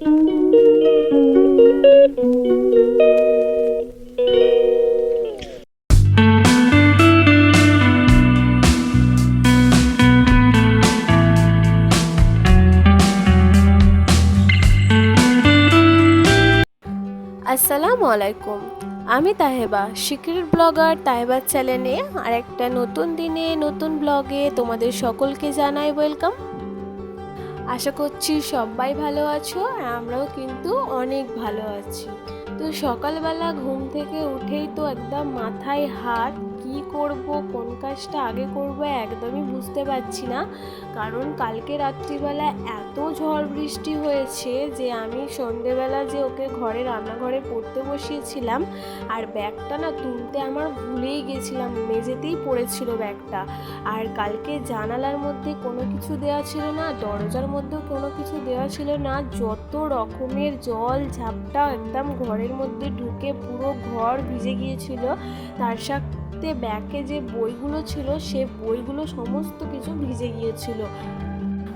আসসালামু আলাইকুম। আমি তাহেবা সিক্রেট ব্লগার তাহেবার চ্যানেলে আর একটা নতুন দিনে নতুন ব্লগে তোমাদের সকলকে জানাই ওয়েলকাম আশা করছি সবাই ভালো আছো আর আমরাও কিন্তু অনেক ভালো আছি। তো সকালবেলা ঘুম থেকে উঠেই তো একদম মাথায় হাত করব, কোন কাজটা আগে করব একদমই বুঝতে পারছি না। কারণ কালকে রাত্রিবেলা এত ঝড় বৃষ্টি হয়েছে যে আমি সন্ধেবেলা যে ওকে ঘরে, রান্নাঘরে পড়তে বসিয়েছিলাম, আর ব্যাগটা না তুলতে আমার ভুলেই গেছিলাম, মেঝেতেই পড়েছিল ব্যাগটা। আর কালকে জানালার মধ্যে কোনো কিছু দেওয়া ছিল না, দরজার মধ্যেও কোনো কিছু দেওয়া ছিল না, যত রকমের জল, ঝাপটা একদম ঘরের মধ্যে ঢুকে পুরো ঘর ভিজে গিয়েছিল। তার সাথে ব্যাগে যে বইগুলো ছিল সে বইগুলো সমস্ত কিছু ভিজে গিয়েছিল।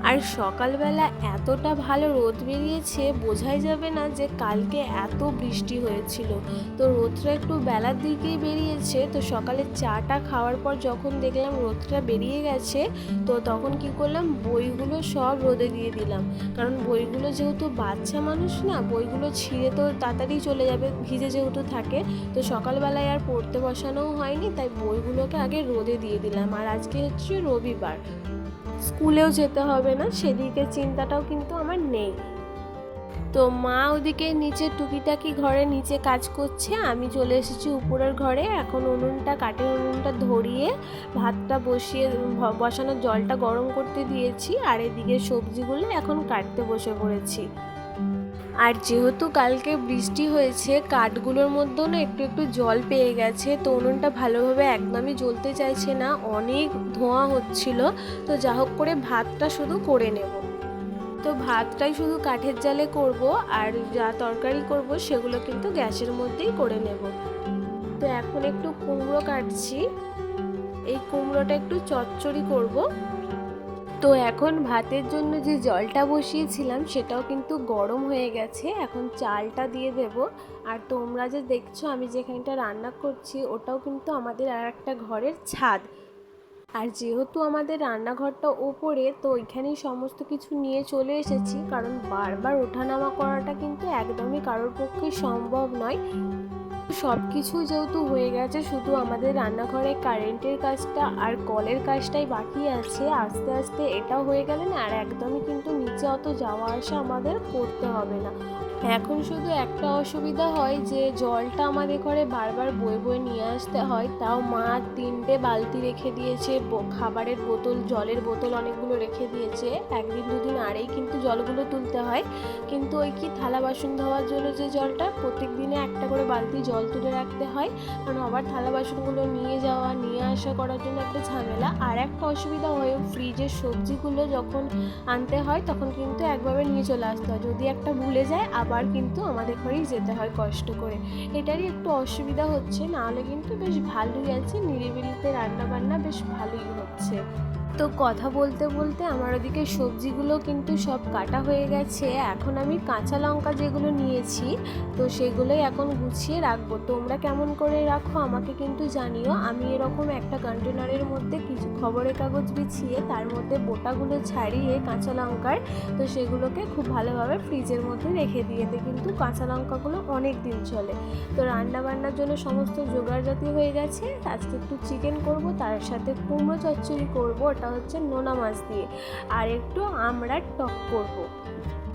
আর সকালবেলা এতটা ভালো রোদ বেরিয়েছে, বোঝাই যাবে না যে কালকে এত বৃষ্টি হয়েছিল। তো রোদটা একটু বেলার দিকেই বেরিয়েছে, তো সকালে চাটা খাওয়ার পর যখন দেখলাম রোদটা বেরিয়ে গেছে, তো তখন কি করলাম, বইগুলো সব রোদে দিয়ে দিলাম। কারণ বইগুলো যেহেতু বাচ্চা মানুষ না, বইগুলো ছিঁড়ে তো তাড়াতাড়ি চলে যাবে, ভিজে যেহেতু থাকে, তো সকালবেলায় আর পড়তে বসানোও হয়নি, তাই বইগুলোকে আগে রোদে দিয়ে দিলাম। আর আজকে হচ্ছে রবিবার। স্কুলেও যেতে হবে না সেদিকে চিন্তাটাও কিন্তু আমার নেই। তো মা ওদিকে নিচে টুকিটাকি ঘরে নিচে কাজ করছে, আমি চলে এসেছি উপরের ঘরে। এখন উনুনটা, কাঠের উনুনটা ধরিয়ে ভাতটা বসিয়ে বসানোর জলটা গরম করতে দিয়েছি, আর এদিকে সবজিগুলো এখন কাটতে বসে পড়েছি। আর যেহেতু কালকে বৃষ্টি হয়েছে, কাঠগুলোর মধ্যেও না একটু একটু জল পেয়ে গেছে, তো উনুনটা ভালোভাবে একদমই জ্বলতে চাইছে না, অনেক ধোঁয়া হচ্ছিল, তো যা হোক করে ভাতটা শুধু করে নেব। তো ভাতটাই শুধু কাঠের জালে করব, আর যা তরকারি করব সেগুলো কিন্তু গ্যাসের মধ্যেই করে নেব। তো এখন একটু কুমড়ো কাটছি, এই কুমড়োটা একটু চচ্চড়ি করব। তো এখন ভাতের জন্য যে জলটা বসিয়েছিলাম, সেটাও কিন্তু গরম হয়ে গেছে। এখন চালটা দিয়ে দেব। আর তোমরা যে দেখছ, আমি যেখানটা রান্না করছি, ওটাও কিন্তু আমাদের আর একটা ঘরের ছাদ। আর যেহেতু আমাদের রান্নাঘরটা ওপরে, তো ওইখানেই সমস্ত কিছু নিয়ে চলে এসেছি। কারণ বারবার ওঠানামা করাটা কিন্তু একদমই কারোর পক্ষে সম্ভব নয়। সব কিছু যেহেতু হয়ে গেছে, শুধু আমাদের রান্নাঘরে কারেন্টের কাজটা আর কলের কাজটাই বাকি আছে, আস্তে আস্তে এটা হয়ে গেলে না, আর একদমই কিন্তু নিচে অত যাওয়া আসা আমাদের করতে হবে না। এখন শুধু একটা অসুবিধা হয় যে জলটা আমাদের ঘরে বারবার বয়ে বয়ে নিয়ে আসতে হয়, তাও মা তিনটে বালতি রেখে দিয়েছে খাবারের বোতল, জলের বোতল অনেকগুলো রেখে দিয়েছে, একদিন দুদিন আরেই কিন্তু জলগুলো তুলতে হয়, কিন্তু ওই কি থালা বাসন ধোয়ার জন্য যে জলটা প্রত্যেক দিনে একটা করে বালতি জল তুলে রাখতে হয়, কারণ আবার থালা বাসনগুলো নিয়ে যাওয়া, নিয়ে আসা করার জন্য একটা ঝামেলা, আর একটা অসুবিধা হয় ফ্রিজের সবজিগুলো যখন আনতে হয়, তখন কিন্তু একভাবে নিয়ে চলে আসতে হয়, যদি একটা ভুলে যায় আবার কিন্তু আমাদের ঘরেই যেতে হয় কষ্ট করে। এটারই একটু অসুবিধা হচ্ছে, নাহলে কিন্তু বেশ ভালোই আছে, নিরিবিলিতে রান্না বান্না বেশ ভালোই হচ্ছে। তো কথা বলতে বলতে আমার ওদিকে সবজিগুলো কিন্তু সব কাটা হয়ে গেছে। এখন আমি কাঁচা লঙ্কা যেগুলো নিয়েছি, তো সেগুলোই এখন গুছিয়ে রাখব। তোমরা কেমন করে রাখো আমাকে কিন্তু জানিও। আমি এরকম একটা কন্টেনারের মধ্যে কিছু খবরের কাগজ বিছিয়ে তার মধ্যে বোটাগুলো ছাড়িয়ে কাঁচা লঙ্কার, তো সেগুলোকে খুব ভালোভাবে ফ্রিজের মধ্যে রেখে দিয়েতে কিন্তু কাঁচা লঙ্কাগুলো অনেক দিন চলে। তো রান্না বান্নার জন্য সমস্ত জোগাড় জাতি হয়ে গেছে। আজকে একটু চিকেন করব, তার সাথে কুমড়ো চচ্চড়ি করব। ওটা হচ্ছে নোনা মাছ দিয়ে। আর একটু আমরা টক করব।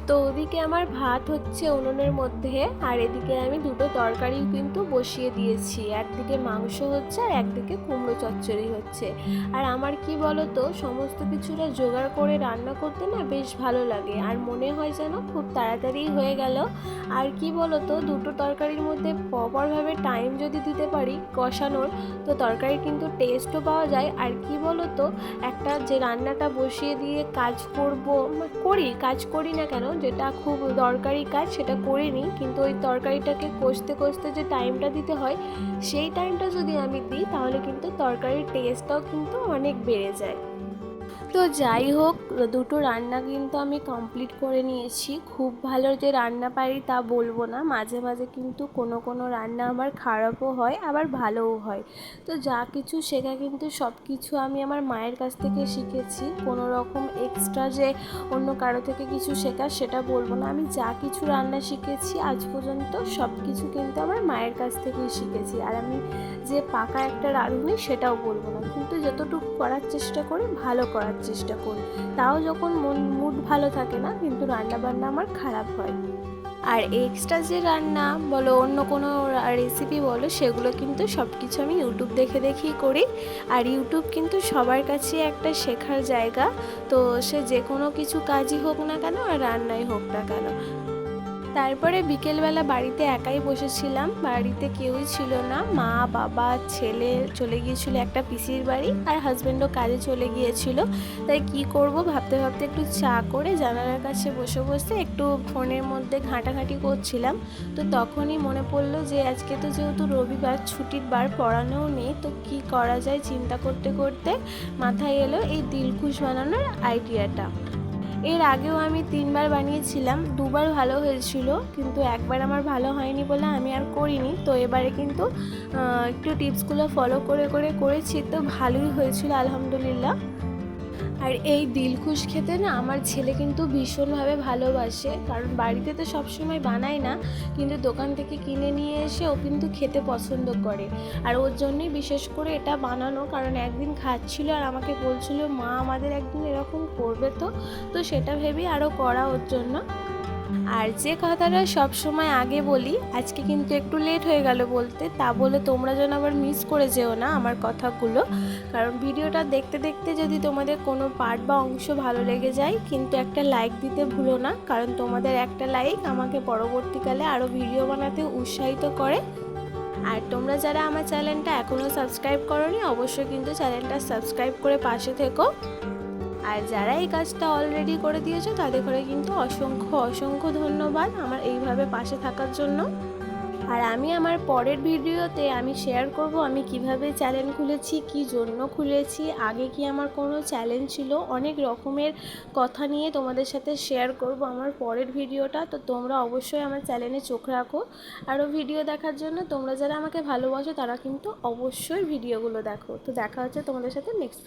তো ওদিকে আমার ভাত হচ্ছে উনুনের মধ্যে, আর এদিকে আমি দুটো তরকারি কিন্তু বসিয়ে দিয়েছি। একদিকে মাংস হচ্ছে আর একদিকে কুমড়ো চচ্চড়ি হচ্ছে। আর আমার কি বলো তো সমস্ত কিছুটা জোগাড় করে রান্না করতে না বেশ ভালো লাগে। আর মনে হয় যেন খুব তাড়াতাড়ি হয়ে গেল। আর কি বলো তো দুটো তরকারির মধ্যে প্রপারভাবে টাইম যদি দিতে পারি কষানোর, তো তরকারি কিন্তু টেস্টও পাওয়া যায়। আর কি বলো তো একটা যে রান্নাটা বসিয়ে দিয়ে কাজ করব, করি, কাজ করি না কেন যেটা খুব দরকারি কাজ সেটা করে নিই, কিন্তু ওই তরকারিটাকে কষতে কষতে যে টাইমটা দিতে হয়, সেই টাইমটা যদি আমি দিই, তাহলে কিন্তু তরকারির টেস্টটাও কিন্তু অনেক বেড়ে যায়। তো যাই হোক, দুটো রান্না কিন্তু আমি কমপ্লিট করে নিয়েছি। খুব ভালো যে রান্না পারি তা বলব না। মাঝে মাঝে কিন্তু কোনো কোনো রান্না আমার খারাপও হয়, আবার ভালোও হয়। তো যা কিছু শেখা কিন্তু সব কিছু আমি আমার মায়ের কাছ থেকে শিখেছি। কোনো রকম এক্সট্রা যে অন্য কারও থেকে কিছু শেখা সেটা বলব না। আমি যা কিছু রান্না শিখেছি আজ পর্যন্ত সব কিছু কিন্তু আমার মায়ের কাছ থেকেই শিখেছি। আর আমি যে পাকা একটা রাঁধুনি সেটাও বলব না। কিন্তু যতটুকু করার চেষ্টা করি, ভালো করার চেষ্টা করি। তাও যখন মন মুড ভালো থাকে না, কিন্তু রান্না বান্না আমার খারাপ হয়। আর এক্সট্রা যে রান্না বলো, অন্য কোনো রেসিপি বলো, সেগুলো কিন্তু সব কিছু আমি ইউটিউব দেখে দেখেই করি। আর ইউটিউব কিন্তু সবার কাছে একটা শেখার জায়গা। তো সে যে কোনো কিছু কাজই হোক না কেন, আর রান্নাই হোক না কেন। তারপরে বিকেলবেলা বাড়িতে একাই বসেছিলাম। বাড়িতে কেউই ছিল না। মা, বাবা, ছেলে চলে গিয়েছিল একটা পিসির বাড়ি আর হাজব্যান্ডও কাজে চলে গিয়েছিল। তাই কি করব ভাবতে ভাবতে একটু চা করে জানালার কাছে বসে বসে একটু ফোনের মধ্যে ঘাঁটাঘাঁটি করছিলাম। তো তখনই মনে পড়ল যে আজকে তো যেহেতু রবিবার, ছুটির বার, পড়ানোও নেই, তো কি করা যায় চিন্তা করতে করতে মাথায় এলো এই দিলখুশ বানানোর আইডিয়াটা এর আগেও আমি তিনবার বানিয়েছিলাম, দুবার ভালো হয়েছিল, কিন্তু একবার আমার ভালো হয়নি বলে আমি আর করিনি। তো এবারে কিন্তু একটু টিপসগুলো ফলো করে করে করেছি, তো ভালোই হয়েছিল, আলহামদুলিল্লাহ। আর এই দিলখুশ খেতে না আমার ছেলে কিন্তু ভীষণভাবে ভালোবাসে। কারণ বাড়িতে তো সবসময় বানায় না, কিন্তু দোকান থেকে কিনে নিয়ে এসে ও কিন্তু খেতে পছন্দ করে। আর ওর জন্যই বিশেষ করে এটা বানানো, কারণ একদিন খাচ্ছিল আর আমাকে বলছিল, মা, আমাদের একদিন এরকম করবে তো? তো সেটা ভেবেই আরও করা ওর জন্য। আর যে কথাটা সব সময় আগে বলি, আজকে কিন্তু একটু লেট হয়ে গেল বলতে, তা বলে তোমরা যেন আবার মিস করে যেও না আমার কথাগুলো। কারণ ভিডিওটা দেখতে দেখতে যদি তোমাদের কোনো পার্ট বা অংশ ভালো লেগে যায়, কিন্তু একটা লাইক দিতে ভুলো না, কারণ তোমাদের একটা লাইক আমাকে পরবর্তীকালে আরও ভিডিও বানাতে উৎসাহিত করে। আর তোমরা যারা আমার চ্যানেলটা এখনও সাবস্ক্রাইব করনি, অবশ্যই কিন্তু চ্যানেলটা সাবস্ক্রাইব করে পাশে থেকো। আর যারা এই কাজটা অলরেডি করে দিয়েছ, তাদের করে কিন্তু অসংখ্য অসংখ্য ধন্যবাদ আমার এইভাবে পাশে থাকার জন্য। আর আমি আমার পরের ভিডিওতে আমি শেয়ার করব আমি কীভাবে চ্যানেল খুলেছি, কি জন্য খুলেছি, আগে কি আমার কোনো চ্যালেঞ্জ ছিল, অনেক রকমের কথা নিয়ে তোমাদের সাথে শেয়ার করব আমার পরের ভিডিওটা। তো তোমরা অবশ্যই আমার চ্যানেলে চোখ রাখো। আরও ভিডিও দেখার জন্য তোমরা যারা আমাকে ভালোবাসো, তারা কিন্তু অবশ্যই ভিডিওগুলো দেখো। তো দেখা হচ্ছে তোমাদের সাথে নেক্সট